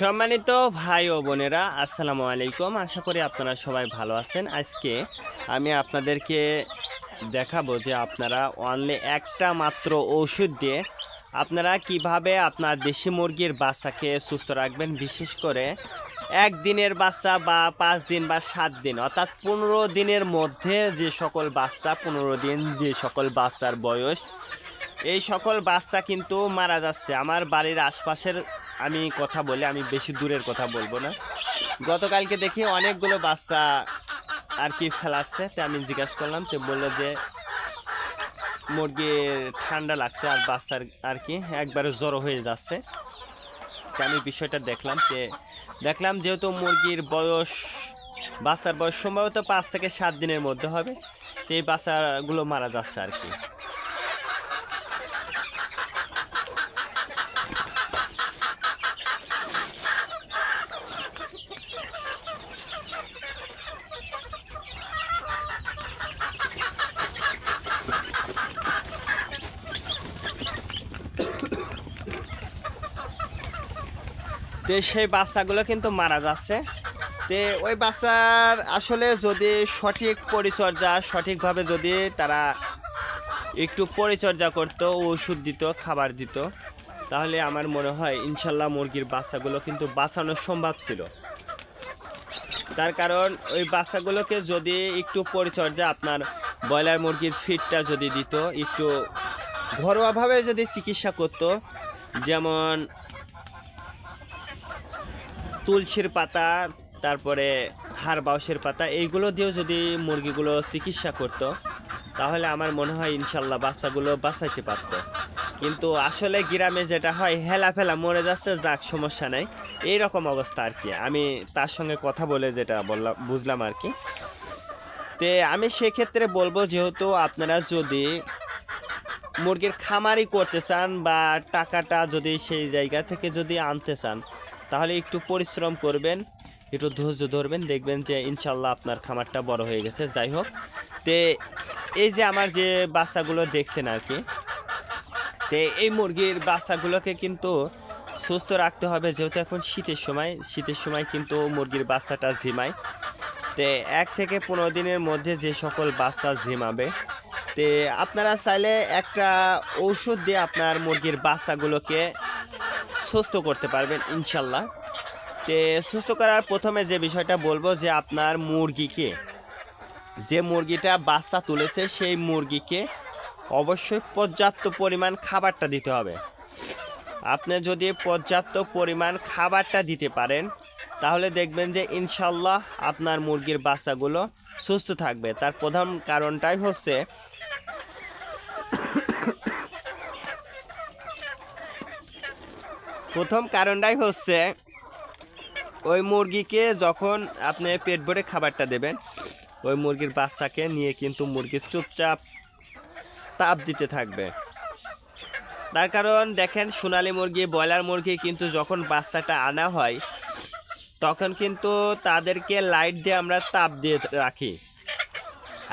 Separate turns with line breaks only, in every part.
সম্মানিত ভাই ও বোনেরা, আসসালামু আলাইকুম। আশা করি আপনারা সবাই ভালো আছেন। আজকে আমি আপনাদেরকে দেখাবো যে আপনারা অনলি একটা মাত্র ওষুধ দিয়ে আপনারা কীভাবে আপনার দেশি মুরগির বাচ্চাকে সুস্থ রাখবেন, বিশেষ করে একদিনের বাচ্চা বা পাঁচ দিন বা সাত দিন, অর্থাৎ পনেরো দিনের মধ্যে যে সকল বাচ্চা, পনেরো দিন যে সকল বাচ্চার বয়স এই সকল বাচ্চা কিন্তু মারা যাচ্ছে। আমার বাড়ির আশপাশের আমি কথা বলে, আমি বেশি দূরের কথা বলব না। গতকালকে দেখি অনেকগুলো বাচ্চা আর কি ফেলাচ্ছে, তো আমি জিজ্ঞাসা করলাম, তো বলল যে মুরগির ঠান্ডা লাগছে আর বাচ্চার আর কি একবারে জ্বর হয়ে যাচ্ছে। আমি বিষয়টা দেখলাম যে দেখলাম যেহেতু মুরগির বয়স, বাচ্চার বয়স সম্ভবত পাঁচ থেকে সাত দিনের মধ্যে হবে, তো এই বাচ্চাগুলো মারা যাচ্ছে আর কি। তো সেই বাচ্চাগুলো কিন্তু মারা যাচ্ছে। তো ওই বাচ্চার আসলে যদি সঠিক পরিচর্যা, সঠিকভাবে যদি তারা একটু পরিচর্যা করতো, ওষুধ দিত, খাবার দিত, তাহলে আমার মনে হয় ইনশাল্লাহ মুরগির বাচ্চাগুলো কিন্তু বাঁচানো সম্ভব ছিল। তার কারণ ওই বাচ্চাগুলোকে যদি একটু পরিচর্যা, আপনার ব্রয়লার মুরগির ফিডটা যদি দিত, একটু ঘরোয়াভাবে যদি চিকিৎসা করতো, যেমন তুলসীর পাতা, তারপরে হাড় বাউসের পাতা, এইগুলো দিয়েও যদি মুরগিগুলো চিকিৎসা করতো, তাহলে আমার মনে হয় ইনশাল্লাহ বাচ্চাগুলো বাঁচাইতে পারতো। কিন্তু আসলে গ্রামে যেটা হয় হেলা ফেলা মরে যাচ্ছে, যাক, সমস্যা নাই। এই রকম অবস্থা আর কি। আমি তার সঙ্গে কথা বলে যেটা বললাম, বুঝলাম আর কি। তে আমি সেক্ষেত্রে বলব যেহেতু আপনারা যদি মুরগির খামারই করতে চান বা টাকাটা যদি সেই জায়গা থেকে যদি আনতে চান তাহলে একটু পরিশ্রম করবেন, একটু ধৈর্য ধরবেন, দেখবেন যে ইনশাল্লাহ আপনার খামারটা বড় হয়ে গেছে। যাই হোক, তে এই যে আমার যে বাচ্চাগুলো দেখছেন আর কি, তে এই মুরগির বাচ্চাগুলোকে কিন্তু সুস্থ রাখতে হবে, যেহেতু এখন শীতের সময় শীতের সময় কিন্তু মুরগির বাচ্চাটা ঝিমায়। তে এক থেকে পনেরো দিনের মধ্যে যে সকল বাচ্চা ঝিমাবে, তে আপনারা চাইলে একটা ঔষধ দিয়ে আপনার মুরগির বাচ্চাগুলোকে সুস্থ করতে পারবেন, ইনশাল্লাহ। তে সুস্থ করার প্রথমে যে বিষয়টা বলব যে আপনার মুরগিকে যে মুরগিটা বাচ্চা তুলেছে সেই মুরগিকে অবশ্যই পর্যাপ্ত পরিমাণ খাবারটা দিতে হবে। আপনি যদি পর্যাপ্ত পরিমাণ খাবারটা দিতে পারেন, তাহলে দেখবেন যে ইনশাল্লাহ আপনার মুরগির বাচ্চাগুলো সুস্থ থাকবে। তার প্রধান কারণটাই হচ্ছে প্রথম কারণটাই হচ্ছে ওই মুরগিকে যখন আপনি পেট ভরে খাবারটা দেবেন, ওই মুরগির বাচ্চাকে নিয়ে কিন্তু মুরগির চুপচাপ তাপ দিতে থাকবে। তার কারণ দেখেন, সোনালী মুরগি, ব্রয়লার মুরগি কিন্তু যখন বাচ্চাটা আনা হয়, তখন কিন্তু তাদেরকে লাইট দিয়ে আমরা তাপ দিয়ে রাখি।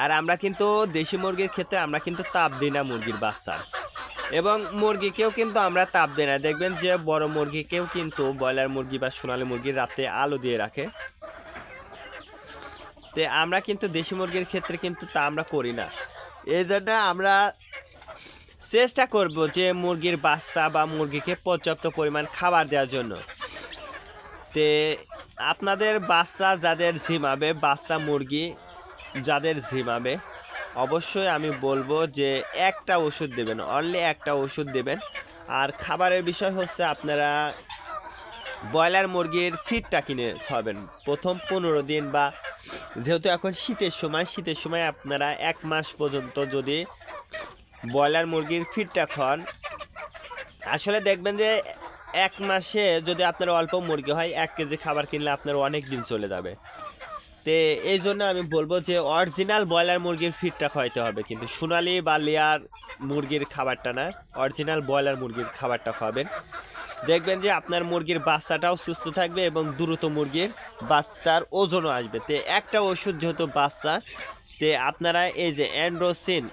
আর আমরা কিন্তু দেশি মুরগির ক্ষেত্রে আমরা কিন্তু তাপ দিই না মুরগির বাচ্চা। এবং মুরগিকেও কিন্তু আমরা তাপ দিই না। দেখবেন যে বড় মুরগিকেও কিন্তু ব্রয়লার মুরগি বা সোনালী মুরগির রাতে আলো দিয়ে রাখে। তে আমরা কিন্তু দেশি মুরগির ক্ষেত্রে কিন্তু তা আমরা করি না। এই জন্য আমরা চেষ্টা করব যে মুরগির বাচ্চা বা মুরগিকে পর্যাপ্ত পরিমাণ খাবার দেওয়ার জন্য। তে আপনাদের বাচ্চা যাদের ঝিমাবে বাচ্চা মুরগি যাদের ঝিমাবে অবশ্যই আমি বলব যে একটা ওষুধ দেবেন অনলি একটা ওষুধ দেবেন। আর খাবারের বিষয় হচ্ছে আপনারা ব্রয়লার মুরগির ফিডটা কিনে খাবেন। প্রথম পনেরো দিন বা যেহেতু এখন শীতের সময় শীতের সময় আপনারা এক মাস পর্যন্ত যদি ব্রয়লার মুরগির ফিডটা খান, আসলে দেখবেন যে এক মাসে যদি আপনার অল্প মুরগি হয়, এক কেজি খাবার কিনলে আপনার অনেক দিন চলে যাবে। তে এই জন্য আমি বলব যে অরিজিনাল ব্রয়লার মুরগির ফিডটা খাওয়াইতে হবে। কিন্তু সোনালি বা লেয়ার মুরগির খাবারটা না অরিজিনাল ব্রয়লার মুরগির খাবারটা খাওয়াবেন। দেখবেন যে আপনার মুরগির বাচ্চাটাও সুস্থ থাকবে এবং দ্রুত মুরগির বাচ্চার ওজনও আসবে। তে একটা ওষুধ যেহেতু বাচ্চা, তে আপনারা এই যে অ্যান্ড্রোসিন,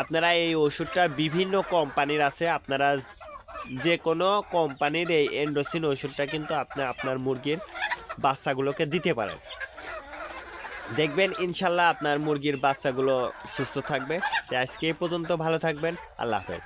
আপনারা এই ওষুধটা বিভিন্ন কোম্পানির আছে, আপনারা যে কোনো কোম্পানির এই অ্যান্ড্রোসিন ওষুধটা কিন্তু আপনি, আপনার মুরগির বাচ্চাগুলোকে দিতে পারেন। দেখবেন ইনশাল্লাহ আপনার মুরগির বাচ্চাগুলো সুস্থ থাকবে। আজকে এই পর্যন্ত ভালো থাকবেন। আল্লাহ হাফেজ।